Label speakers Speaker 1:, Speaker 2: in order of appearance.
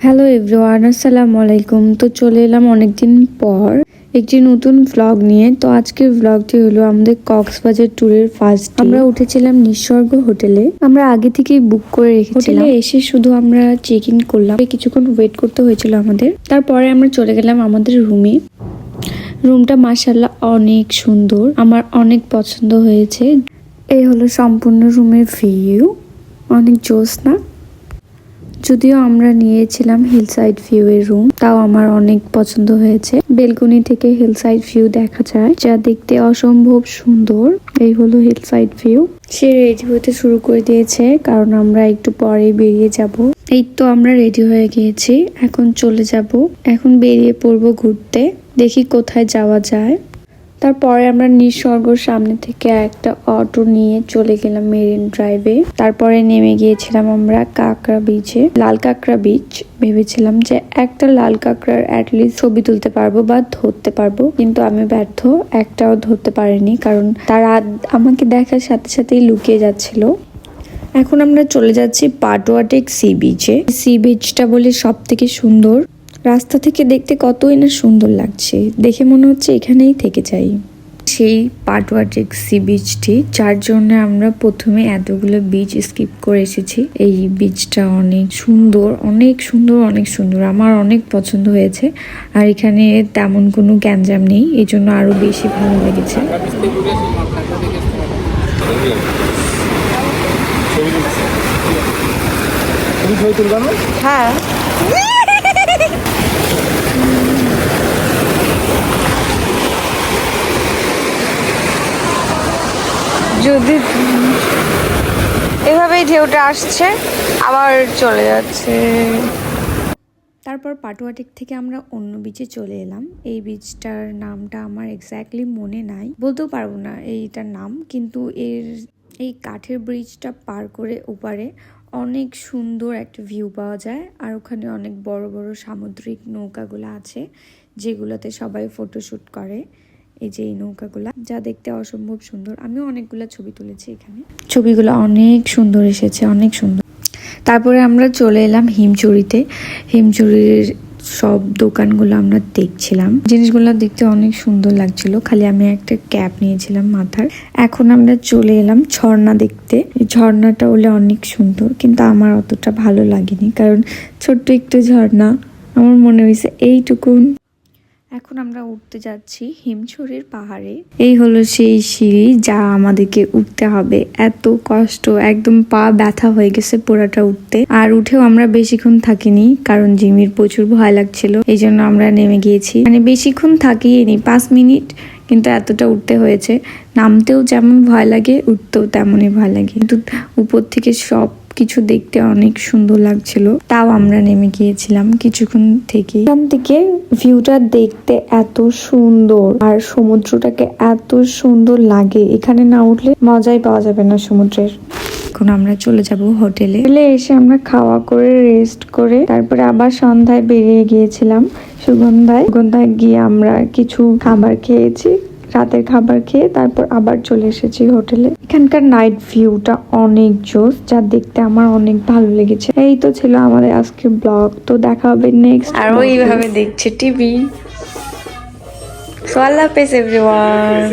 Speaker 1: Hello everyone আসসালামু আলাইকুম। তো চলে এলাম অনেকদিন পর একটি নতুন ভ্লগ নিয়ে। তো আজকের ভ্লগটি হলো আমাদের কক্সবাজার ট্যুরের ফার্স্ট আমরা উঠেছিলাম নিঃস্বর্গ হোটেলে। আমরা আগে থেকেই বুক করে রেখেছিলাম। হোটেলে এসে শুধু আমরা চেক ইন করলাম কিছুক্ষণ ওয়েট করতে হয়েছিল আমাদের। তারপরে আমরা চলে গেলাম আমাদের রুমে রুমটা মাসাল্লাহ অনেক সুন্দর। আমার অনেক পছন্দ হয়েছে। এই হলো সম্পূর্ণ রুমের ভিউ অনেক জোস না যদিও আমরা নিয়েছিলাম হিল সাইড ভিউ এর রুম তাও আমার অনেক পছন্দ হয়েছে। বেলকনি থেকে হিল সাইড ভিউ দেখা যায়, যা দেখতে অসম্ভব সুন্দর। এই হলো হিল সাইড ভিউ সে রেডি হতে শুরু করে দিয়েছে, কারণ আমরা একটু পরেই বেরিয়ে যাব। এই তো আমরা রেডি হয়ে গিয়েছি, এখন চলে যাব। এখন বেরিয়ে পড়ব ঘুরতে, দেখি কোথায় যাওয়া যায়। তারপরে আমরা নিঃস্বর্গর সামনে থেকে একটা অটো নিয়ে চলে গেলাম মেরিন ড্রাইভে। তারপরে নেমে গিয়েছিলাম আমরা কাঁকড়া বিচে লাল কাঁকড়া বিচ ভেবেছিলাম যে একটা লাল কাঁকড়ার অ্যাটলিস্ট ছবি তুলতে পারব বা ধরতে পারব। কিন্তু আমি ব্যর্থ, একটাও ধরতে পারিনি কারণ তারা আমাকে দেখার সাথে সাথেই লুকিয়ে যাচ্ছিল। এখন আমরা চলে যাচ্ছি পাটোয়াটেক সি বিচে সি বিচটা বলে সব থেকে সুন্দর। রাস্তা থেকে দেখতে কতই না সুন্দর লাগছে। দেখে মনে হচ্ছে এখানেই থেকে যাই। সেই পাটওয়াটেক সি বিচটি যার জন্য আমরা প্রথমে এতগুলো বিচ স্কিপ করে এসেছি। এই বিচটা অনেক সুন্দর অনেক সুন্দর অনেক সুন্দর। আমার অনেক পছন্দ হয়েছে। আর এখানে তেমন কোনো গ্যাঞ্জাম নেই এই জন্য আরও বেশি ভালো লেগেছে। হ্যাঁ। যদি এভাবেই ঢেউটা আসছে, আবার চলে যাচ্ছে। তারপর পাটুয়াটিক থেকে আমরা অন্য বিচে চলে এলাম। এই বিচটার নামটা আমার এক্স্যাক্টলি মনে নাই। বলতেও পারব না এইটার নাম, কিন্তু এর এই কাঠের ব্রিজটা পার করে ওপারে অনেক সুন্দর একটা ভিউ পাওয়া যায়। আর ওখানে অনেক বড় বড় সামুদ্রিক নৌকাগুলো আছে, যেগুলোতে সবাই ফটোশ্যুট করে। এই যে এই নৌকাগুলা, যা দেখতে অসম্ভব সুন্দর। আমিও অনেকগুলো ছবি তুলেছি এখানে। ছবিগুলো অনেক সুন্দর এসেছে, অনেক সুন্দর। তারপরে আমরা চলে এলাম হিমচুরিতে। হিমচুরির সব দোকানগুলো আমরা দেখছিলাম। জিনিসগুলো দেখতে অনেক সুন্দর লাগছিল। খালি আমি একটা ক্যাপ নিয়েছিলাম মাথার। এখন আমরা চলে এলাম ঝর্ণা দেখতে। ঝর্ণাটা হলে অনেক সুন্দর, কিন্তু আমার অতটা ভালো লাগেনি। কারণ ছোট্ট একটু ঝর্ণা, আমার মনে হয়েছে এইটুকুন এখন আমরা উঠতে যাচ্ছি হিমছড়ির পাহাড়ে। এই হলো সেই সিঁড়ি যা আমাদেরকে উঠতে হবে। এত কষ্ট, একদম পা ব্যথা হয়ে গেছে পোড়াটা উঠতে আর উঠেও আমরা বেশিক্ষণ থাকিনি, কারণ জিমির প্রচুর ভয় লাগছিল এই জন্য আমরা নেমে গিয়েছি। মানে বেশিক্ষণ থাকিনি, পাঁচ মিনিট, কিন্তু এতটা উঠতে হয়েছে। নামতেও যেমন ভয় লাগে, উঠতেও তেমনই ভয় লাগে। কিন্তু উপর থেকে সব কিছু দেখতে অনেক সুন্দর লাগছিল। তাও আমরা নেমে গিয়েছিলাম কিছুক্ষণ থেকে এখান থেকে ভিউটা দেখতে এত সুন্দর আর সমুদ্রটাকে এত সুন্দর লাগে। এখানে না উঠলে মজাই পাওয়া যাবে না সমুদ্রের। এখন আমরা চলে যাব হোটেলে। হোটেলে এসে আমরা খাওয়া করে রেস্ট করে, তারপরে আবার সন্ধ্যায় বেরিয়ে গিয়েছিলাম সুগন্ধায়। সুগন্ধায় গিয়ে আমরা কিছু খাবার খেয়েছি। রাতের খাবার খেয়ে তারপর আবার চলে এসেছি হোটেলে। এখানকার নাইট ভিউটা অনেক জোস যা দেখতে আমার অনেক ভালো লেগেছে। এই তো ছিল আমাদের আজকে ব্লগ তো দেখা হবে নেক্সট আর ওইভাবে দেখছে টিভি সো আল্লাহ হাফেজ এভরিওয়ান